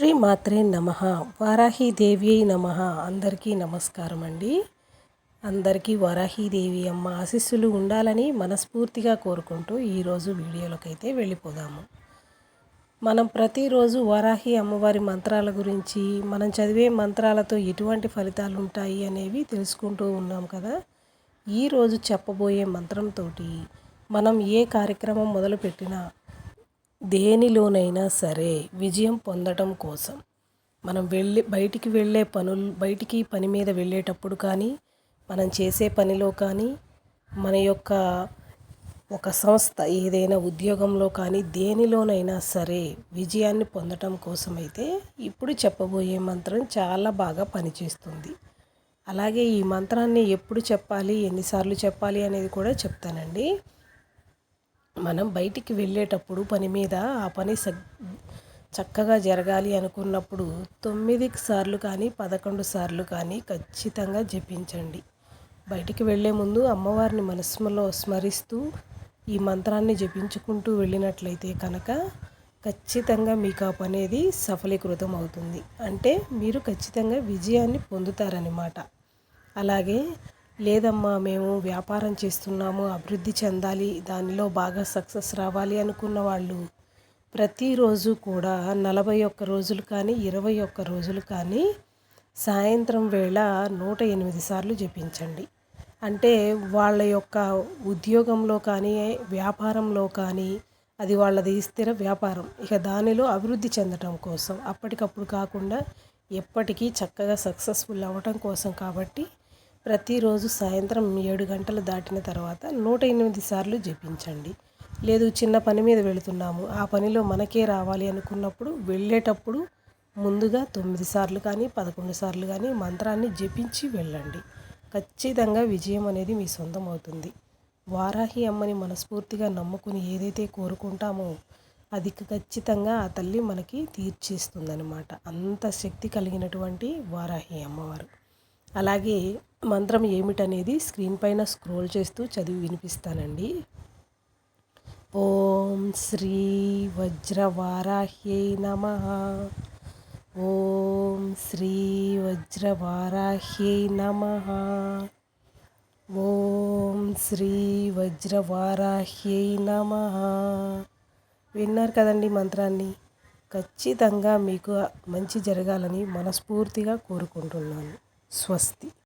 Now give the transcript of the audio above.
శ్రీ మాత్రే నమ. వారాహీదేవి నమ. అందరికీ నమస్కారం అండి. అందరికీ వారాహీదేవి అమ్మ ఆశీస్సులు ఉండాలని మనస్ఫూర్తిగా కోరుకుంటూ ఈరోజు వీడియోలోకైతే వెళ్ళిపోదాము. మనం ప్రతిరోజు వారాహి అమ్మవారి మంత్రాల గురించి మనం చదివే మంత్రాలతో ఎటువంటి ఫలితాలు ఉంటాయి అనేవి తెలుసుకుంటూ ఉన్నాం కదా. ఈరోజు చెప్పబోయే మంత్రంతో మనం ఏ కార్యక్రమం మొదలుపెట్టినా దేనిలోనైనా సరే విజయం పొందటం కోసం. మనం వెళ్ళి బయటికి వెళ్ళే పనులు బయటికి పని మీద వెళ్ళేటప్పుడు కానీ మనం చేసే పనిలో కానీ మన యొక్క ఒక సంస్థ ఏదైనా ఉద్యోగంలో కానీ దేనిలోనైనా సరే విజయాన్ని పొందటం కోసమైతే ఇప్పుడు చెప్పబోయే మంత్రం చాలా బాగా పనిచేస్తుంది. అలాగే ఈ మంత్రాన్ని ఎప్పుడు చెప్పాలి ఎన్నిసార్లు చెప్పాలి అనేది కూడా చెప్తానండి. మనం బయటికి వెళ్ళేటప్పుడు పని మీద ఆ పని చక్కగా జరగాలి అనుకున్నప్పుడు తొమ్మిది సార్లు కానీ పదకొండు సార్లు కానీ ఖచ్చితంగా జపించండి. బయటికి వెళ్ళే ముందు అమ్మవారిని మనస్సులో స్మరిస్తూ ఈ మంత్రాన్ని జపించుకుంటూ వెళ్ళినట్లయితే కనుక ఖచ్చితంగా మీకు ఆ పని అనేది సఫలీకృతం అవుతుంది. అంటే మీరు ఖచ్చితంగా విజయాన్ని పొందుతారనమాట అలాగే లేదమ్మా మేము వ్యాపారం చేస్తున్నాము అభివృద్ధి చెందాలి దానిలో బాగా సక్సెస్ రావాలి అనుకున్న వాళ్ళు ప్రతిరోజు కూడా నలభై ఒక్క రోజులు కానీ ఇరవై ఒక్క రోజులు కానీ సాయంత్రం వేళ నూట ఎనిమిది సార్లు జపించండి. అంటే వాళ్ళ యొక్క ఉద్యోగంలో కానీ వ్యాపారంలో కానీ అది వాళ్ళది స్థిర వ్యాపారం. ఇక దానిలో అభివృద్ధి చెందటం కోసం అప్పటికప్పుడు కాకుండా ఎప్పటికీ చక్కగా సక్సెస్ఫుల్ అవ్వటం కోసం కాబట్టి ప్రతిరోజు సాయంత్రం ఏడు గంటలు దాటిన తర్వాత నూట ఎనిమిది సార్లు జపించండి. లేదు చిన్న పని మీద వెళుతున్నాము. ఆ పనిలో మనకే రావాలి అనుకున్నప్పుడు వెళ్ళేటప్పుడు ముందుగా తొమ్మిది సార్లు కానీ పదకొండు సార్లు కానీ మంత్రాన్ని జపించి వెళ్ళండి. ఖచ్చితంగా విజయం అనేది మీ సొంతం అవుతుంది. వారాహి అమ్మని మనస్ఫూర్తిగా నమ్ముకుని ఏదైతే కోరుకుంటామో అది ఖచ్చితంగా ఆ తల్లి మనకి తీర్చేస్తుందనమాట అంత శక్తి కలిగినటువంటి వారాహి అమ్మవారు. అలాగే మంత్రం ఏమిటనేది స్క్రీన్ పైన స్క్రోల్ చేస్తూ చదివి వినిపిస్తానండి. ఓం శ్రీ వజ్రవారాహ్యై నమ. ఓం శ్రీ వజ్రవారాహ్యై నమ. ఓం శ్రీ వజ్రవారాహ్యై నమ. విన్నారు కదండి మంత్రాన్ని? ఖచ్చితంగా మీకు మంచి జరగాలని మనస్ఫూర్తిగా కోరుకుంటున్నాను. స్వస్తి.